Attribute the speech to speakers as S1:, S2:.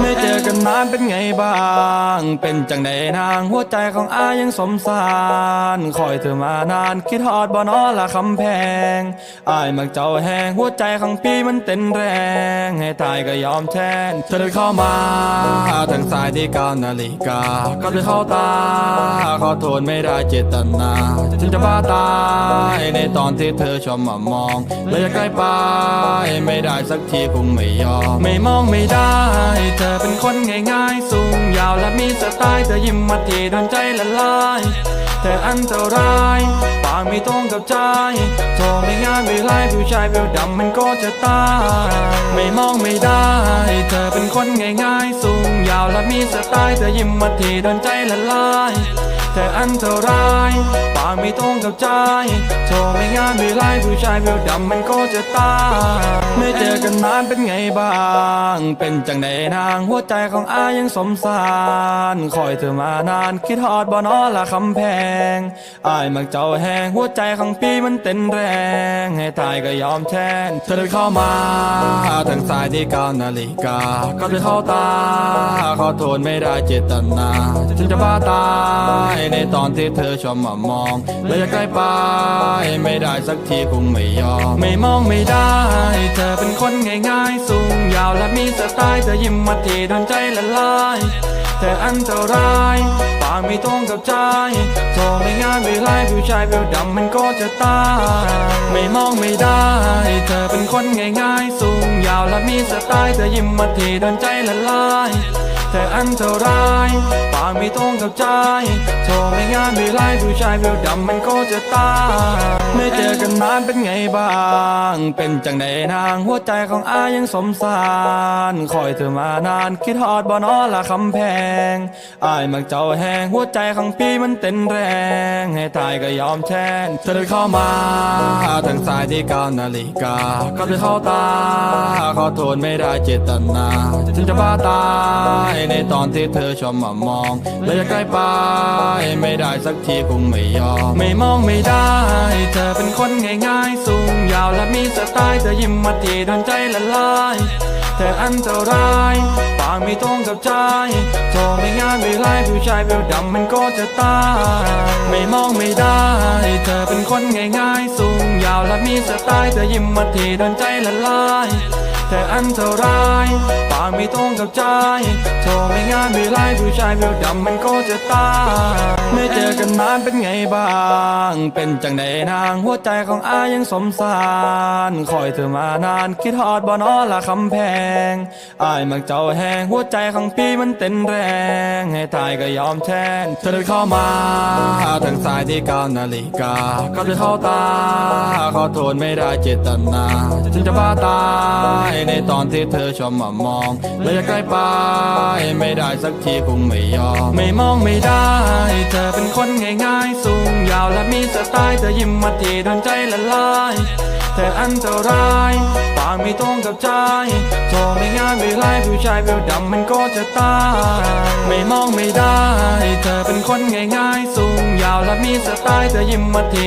S1: ไม่เจอกันนานเป็นไงบ้าง เป็นจังใดนางหัวใจของอายังสมสารคอยเธอมานานคิดฮอดบ่นอละคำแพงอายมักเจ้าแหงหัวใจของพี่มันเต้นแรง ให้ตายก็ยอมแทน เธอเดินเข้ามาทางสายที่ก้านาฬิกา ก็จะเข้าตา ขอโทษไม่ได้เจตนาฉันจะบ้าตายในตอนที่เธอชอบมามองเลยจะใกล้ไปไม่ได้สักทีคงไม่ยอมไม่มองไม่ได้เธอเป็นคนง่ายๆ สูงยาวและมีสไตล์เธอยิ้มมาทีโดนใจละลายเธออันตรายปากไม่ตรงกับใจโทรไม่งานไม่ไล่ผู้ชายผิวดำมันก็จะตาย ไม่มองไม่ได้ เธอเป็นคนง่ายๆ สูงยาวและมีสไตล์เธอยิ้มมาทีโดนใจละลาย เธออันตรายปากไม่ตรงกับใจโทรไม่งายไม่ไล่ผู้ชายเบลดำมันก็จะตายไม่เจอกันนานเป็นไงบ้าง เป็นจังใดนางหัวใจของอายังสมสารคอยเธอมานานคิดฮอดบ่นอละคำแพงอายมักเจ้าแหงหัวใจของพี่มันเต้นแรง ให้ตายก็ยอมแทนเธอเดินเข้ามาทางสายที่เก้านาฬิกา ก็จะเข้าตา ขอโทษไม่ได้เจตนาฉันจะบ้าตายในตอนที่เธอชอบมามองเลยจะใกล้ไป ไม่ได้สักทีคงไม่ยอม ไม่มองไม่ได้ เธอเป็นคนง่ายๆ สูงยาวและมีสไตล์ เธอยิ้มมาทีโดนใจละลายเธออันตรายปากไม่ตรงกับใจโทรไม่ง่ายไม่ไล่ผู้ชายเบลดำมันก็จะตาย ไม่มองไม่ได้ เธอเป็นคนง่ายๆ สูงยาวและมีสไตล์ เธอยิ้มมาทีโดนใจละลาย เธออันตรายปากไม่ตรงกับใจโทรไม่งายไม่ไล่ผู้ชายเบลดำมันก็จะตายไม่เจอกันนานเป็นไงบ้าง เป็นจังใดนางหัวใจของอายังสมสารคอยเธอมานานคิดฮอดบ่นอละคำแพงอายมักเจ้าแหงหัวใจของพี่มันเต้นแรง ให้ตายก็ยอมแทนเธอเดินเข้ามาทางสายที่เก้านาฬิกาก็จะเข้าตาขอโทษไม่ได้เจตนาฉันจะบ้าตายในตอนที่เธอชอบมามองเลยจะใกล้ไปไม่ได้สักทีคงไม่ยอมไม่มองไม่ได้ เธอเป็นคนง่ายๆ สูงยาวและมีสไตล์เธอยิ้มมาทีโดนใจละลายเธออันตรายปากไม่ตรงกับใจโทรไม่ง่ายไม่ไล่ผู้ชายเบลดำมันก็จะตาย ไม่มองไม่ได้ เธอเป็นคนง่ายๆ สูงยาวและมีสไตล์เธอยิ้มมาทีโดนใจละลาย เธออันตรายปากไม่ตรงกับใจโทรไม่ง่ายไม่ไล่ผู้ชายเบลดำมันก็จะตาย ไม่เจอกันนานเป็นไงบ้าง เป็นจังใดนางหัวใจของอายังสมสารคอยเธอมานานคิดฮอดบ่นอละคำแพงอายมักเจ้าแหงหัวใจของพี่มันเต้นแรง ให้ตายก็ยอมแทนเธอเดินเข้ามาทางสายที่เก้านาฬิกาก็จะเข้าตา ขอโทษไม่ได้เจตนาฉันจะบ้าตายในตอนที่เธอชอบมามองเลยจะใกล้ไปไม่ได้สักทีคงไม่ยอมไม่มองไม่ได้เธอเป็นคนง่ายๆ สูงยาวและมีสไตล์เธอยิ้มมาทีโดนใจละลาย เธออันตรายปากไม่ตรงกับใจโทรไม่ง่ายไม่ไล่ผู้ชายเบลดำมันก็จะตาย ไม่มองไม่ได้ เธอเป็นคนง่ายๆ สูงยาวและมีสไตล์เธอยิ้มมาที